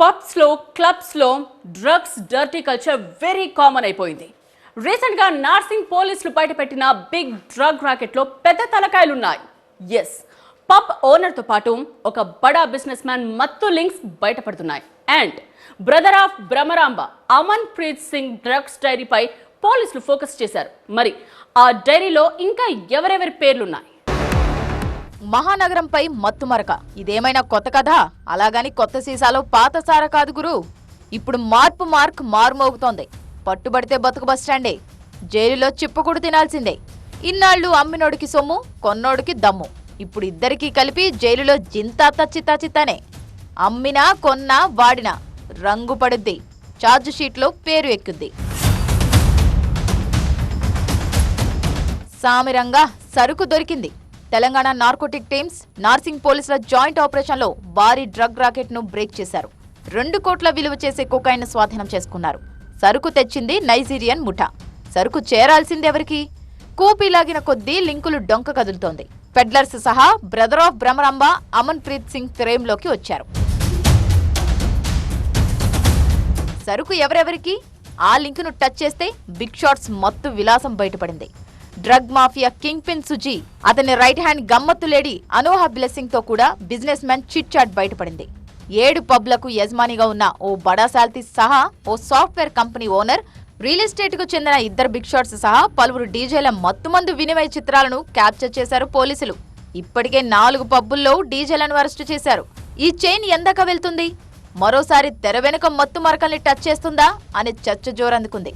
పబ్స్లో క్లబ్స్లో drugs dirty culture very common అయిపోయింది. రీసెంట్గా నార్సింగ్ పోలీసులు బయటపెట్టిన బిగ్ డ్రగ్ రాకెట్లో పెద్ద తలకాయలున్నాయి. ఎస్ పబ్ ఓనర్తో పాటు ఒక బడా బిజినెస్ మ్యాన్ మత్తు links బయటపడుతున్నాయి. And brother of Bhramaramba Aman Preet Singh drugs డైరీపై పోలీసులు ఫోకస్ చేశారు. మరి ఆ డైరీలో ఇంకా ఎవరెవరి పేర్లున్నాయి? మహానగరంపై మత్తుమరక. ఇదేమైనా కొత్త కథ? అలాగని కొత్త సీసాలో పాత సార కాదు గురు. ఇప్పుడు మార్పు మార్క్ మారుమోగుతోంది. పట్టుబడితే బతుకు బస్టాండే జైలులో చిప్పకుడు తినాల్సిందే. ఇన్నాళ్ళు అమ్మినోడికి సొమ్ము కొన్నోడికి దమ్ము. ఇప్పుడు ఇద్దరికీ కలిపి జైలులో జింతా తచ్చితా చిత్తానే అమ్మినా కొన్నా వాడినా రంగు పడుద్ది. ఛార్జ్ షీట్లో పేరు ఎక్కుద్ది. సామిరంగా సరుకు దొరికింది. తెలంగాణ నార్కోటిక్ టీమ్స్ నార్సింగ్ పోలీసుల జాయింట్ ఆపరేషన్లో భారీ డ్రగ్ రాకెట్ను బ్రేక్ చేశారు. రెండు కోట్ల విలువ చేసే కుకాయిన్ స్వాధీనం చేసుకున్నారు. సరుకు తెచ్చింది నైజీరియన్ ముఠా. సరుకు చేరాల్సిందెవరికి కూపీ లాగిన కొద్దీ లింకులు డొంక కదులుతోంది. పెడ్లర్స్ సహా బ్రదర్ ఆఫ్ బ్రహ్మరంబ అమన్ ప్రీత్ సింగ్ ఫ్రేమ్లోకి వచ్చారు. సరుకు ఎవరెవరికి? ఆ లింకును టచ్ చేస్తే బిగ్ షాట్స్ మత్తు విలాసం బయటపడింది. Drug mafia kingpin Suji అతని రైట్ హ్యాండ్ గమ్మత్తు లేడీ అనోహా బ్లెస్సింగ్తో కూడా బిజినెస్ మ్యాన్ చిట్ చాట్ బయటపడింది. ఏడు పబ్లకు యజమానిగా ఉన్న ఓ బడా సాల్తీ సహా ఓ సాఫ్ట్వేర్ కంపెనీ ఓనర్ రియల్ ఎస్టేట్కు చెందిన ఇద్దరు బిగ్ షాట్స్ సహా పలువురు డీజేల మత్తుమందు వినిమయ చిత్రాలను క్యాప్చర్ చేశారు పోలీసులు. ఇప్పటికే నాలుగు పబ్బుల్లో డీజేలను అరెస్టు చేశారు. ఈ చైన్ ఎందాక వెళ్తుంది? మరోసారి తెర వెనుక మత్తు మరకల్ని టచ్ చేస్తుందా? అనే చర్చ జోరందుకుంది.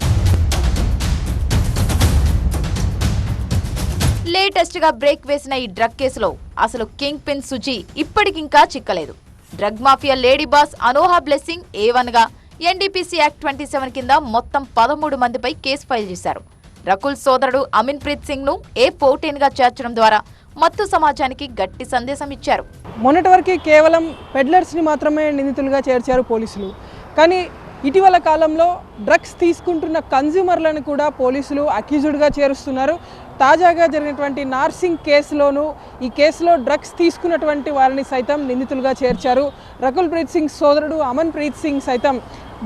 లేటెస్ట్గా బ్రేక్ వేసిన ఈ డ్రగ్ కేసులో అసలు కింగ్ పిన్ సుజీ ఇప్పటికింకా చిక్కలేదు. Drug mafia lady boss Anoha Blessing ఏ గా ఎన్డీపీసీ యాక్ట్ ట్వంటీ సెవెన్ కింద మొత్తం పదమూడు మందిపై కేసు ఫైల్ చేశారు. రకుల్ సోదరుడు అమిన్ ప్రీత్ సింగ్ను ఏ ఫోర్టీన్గా చేర్చడం ద్వారా మత్తు సమాజానికి గట్టి సందేశం ఇచ్చారు. మొన్నటి వరకు కేవలం పెడ్లర్స్ని మాత్రమే నిందితులుగా చేర్చారు పోలీసులు. కానీ ఇటీవల కాలంలో డ్రగ్స్ తీసుకుంటున్న కన్జ్యూమర్లను కూడా పోలీసులు అక్యూజ్డ్గా చేరుస్తున్నారు. తాజాగా జరిగినటువంటి నార్సింగ్ కేసులోనూ ఈ కేసులో డ్రగ్స్ తీసుకున్నటువంటి వారిని సైతం నిందితులుగా చేర్చారు. రకుల్ ప్రీత్ సింగ్ సోదరుడు అమన్ ప్రీత్ సింగ్ సైతం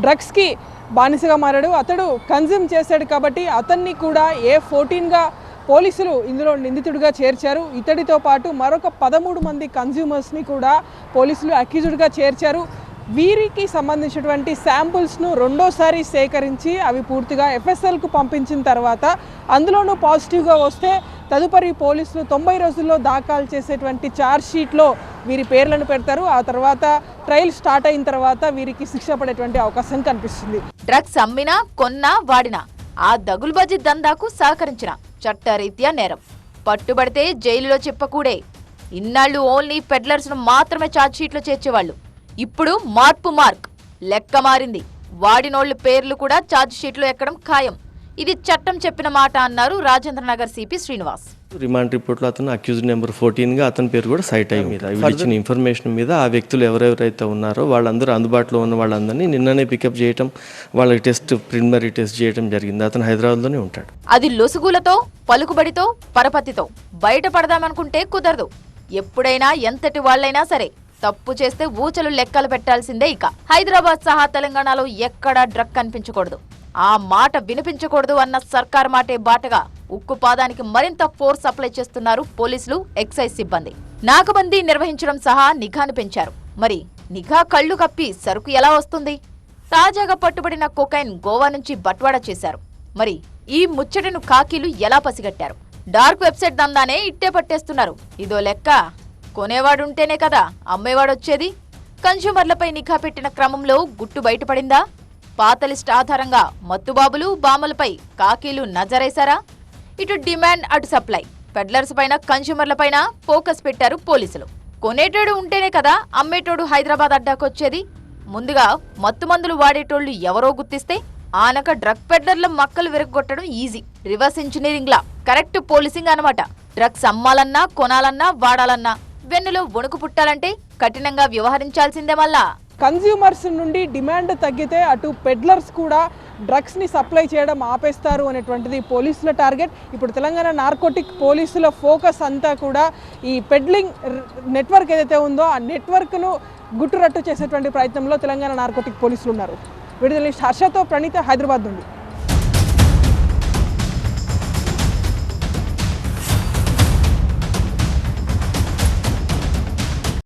డ్రగ్స్కి బానిసగా మారాడు. అతడు కన్జ్యూమ్ చేశాడు కాబట్టి అతన్ని కూడా ఏ ఫోర్టీన్గా పోలీసులు ఇందులో నిందితుడిగా చేర్చారు. ఇతడితో పాటు మరొక పదమూడు మంది కన్జ్యూమర్స్ని కూడా పోలీసులు అక్యూజ్డ్గా చేర్చారు. వీరికి సంబంధించినటువంటి శాంపుల్స్ను రెండోసారి సేకరించి అవి పూర్తిగా ఎఫ్ఎస్ఎల్కు పంపించిన తర్వాత అందులోనూ పాజిటివ్గా వస్తే తదుపరి పోలీసులు తొంభై రోజుల్లో దాఖలు చేసేటువంటి ఛార్జ్ షీట్లో వీరి పేర్లను పెడతారు. ఆ తర్వాత ట్రయల్ స్టార్ట్ అయిన తర్వాత వీరికి శిక్ష పడేటువంటి అవకాశం కనిపిస్తుంది. డ్రగ్స్ అమ్మినా కొన్నా వాడినా ఆ దగులుబజీ దందాకు సహకరించిన చట్టరీత్యా నేరం. పట్టుబడితే జైలులో చెప్పకూడే. ఇన్నాళ్ళు ఓన్లీ పెడ్లర్స్ను మాత్రమే ఛార్జ్షీట్లో చేర్చేవాళ్ళు. ఇప్పుడు మార్పు మార్క్. లెక్క మారింది. వాడినోళ్ళ పేర్లు కూడా ఛార్జ్ షీట్లో ఎక్కడం ఖాయం. ఇది చట్టం చెప్పిన మాట అన్నారు రాజేంద్రనగర్ సిపి శ్రీనివాస్. రిమాండ్ రిపోర్ట్లో అతను అక్యూజ్డ్ నెంబర్ ఫోర్టీన్గా అతని పేరు కూడా సైట్ అయ్యి మీద వీళ్ళు ఇచ్చిన ఇన్ఫర్మేషన్ మీద ఆ వ్యక్తులు ఎవరెవరైతే ఉన్నారో వాళ్ళందరూ అందుబాటులో ఉన్న వాళ్ళందరినీ నిన్ననే పికప్ చేయటం వాళ్ళకి టెస్ట్ ప్రిలిమినరీ టెస్ట్ చేయడం జరిగింది. అతను హైదరాబాద్లోనే ఉంటాడు. అది లొసుగులతో పలుకుబడితో పరపతితో బయటపడదామనుకుంటే కుదరదు. ఎప్పుడైనా ఎంతటి వాళ్ళైనా సరే తప్పు చేస్తే ఊచలు లెక్కలు పెట్టాల్సిందే ఇక. హైదరాబాద్ సహా తెలంగాణలో ఎక్కడా డ్రగ్ కనిపించకూడదు. ఆ మాట వినిపించకూడదు అన్న సర్కార్ మాటే బాటగా ఉక్కు పాదానికి మరింత ఫోర్స్ అప్లై చేస్తున్నారు పోలీసులు ఎక్సైజ్ సిబ్బంది. నాకబందీ నిర్వహించడం సహా నిఘాను పెంచారు. మరి నిఘా కళ్ళు కప్పి సరుకు ఎలా వస్తుంది? తాజాగా పట్టుబడిన కొకైన్ గోవా నుంచి బట్వాడా చేశారు. మరి ఈ ముచ్చటను కాకీలు ఎలా పసిగట్టారు? డార్క్ వెబ్సైట్ దందానే ఇట్టే పట్టేస్తున్నారు. ఇదో లెక్క. కొనేవాడుంటేనే కదా అమ్మేవాడొచ్చేది? కన్స్యూమర్లపై నిఘా పెట్టిన క్రమంలో గుట్టు బయటపడిందా? పాత లిస్ట్ ఆధారంగా మత్తుబాబులు బామలపై కాకీలు నజరేశారా? ఇటు డిమాండ్ అటు సప్లై పెడ్లర్స్ పైన కన్స్యూమర్లపైన ఫోకస్ పెట్టారు పోలీసులు. కొనేటోడు ఉంటేనే కదా అమ్మేటోడు హైదరాబాద్ అడ్డాకొచ్చేది? ముందుగా మత్తుమందులు వాడేటోళ్ళు ఎవరో గుర్తిస్తే ఆనక డ్రగ్ పెడ్లర్ల మక్కలు విరగొట్టడం ఈజీ. రివర్స్ ఇంజనీరింగ్లా. కరెక్ట్ పోలీసింగ్ అనమాట. డ్రగ్స్ అమ్మాలన్నా కొనాలన్నా వాడాలన్నా. వెన్నులో వణుకు పుట్టాలంటే కఠినంగా వ్యవహరించాల్సిందే మళ్ళా. కన్జ్యూమర్స్ నుండి డిమాండ్ తగ్గితే అటు పెడ్లర్స్ కూడా డ్రగ్స్ని సప్లై చేయడం ఆపేస్తారు అనేటువంటిది పోలీసుల టార్గెట్. ఇప్పుడు తెలంగాణ నార్కోటిక్ పోలీసుల ఫోకస్ అంతా కూడా ఈ పెడ్లింగ్ నెట్వర్క్ ఏదైతే ఉందో ఆ నెట్వర్క్ను గుట్టురట్టు చేసేటువంటి ప్రయత్నంలో తెలంగాణ నార్కోటిక్ పోలీసులు ఉన్నారు. విడుదల హర్షతో ప్రణీత హైదరాబాద్ నుండి.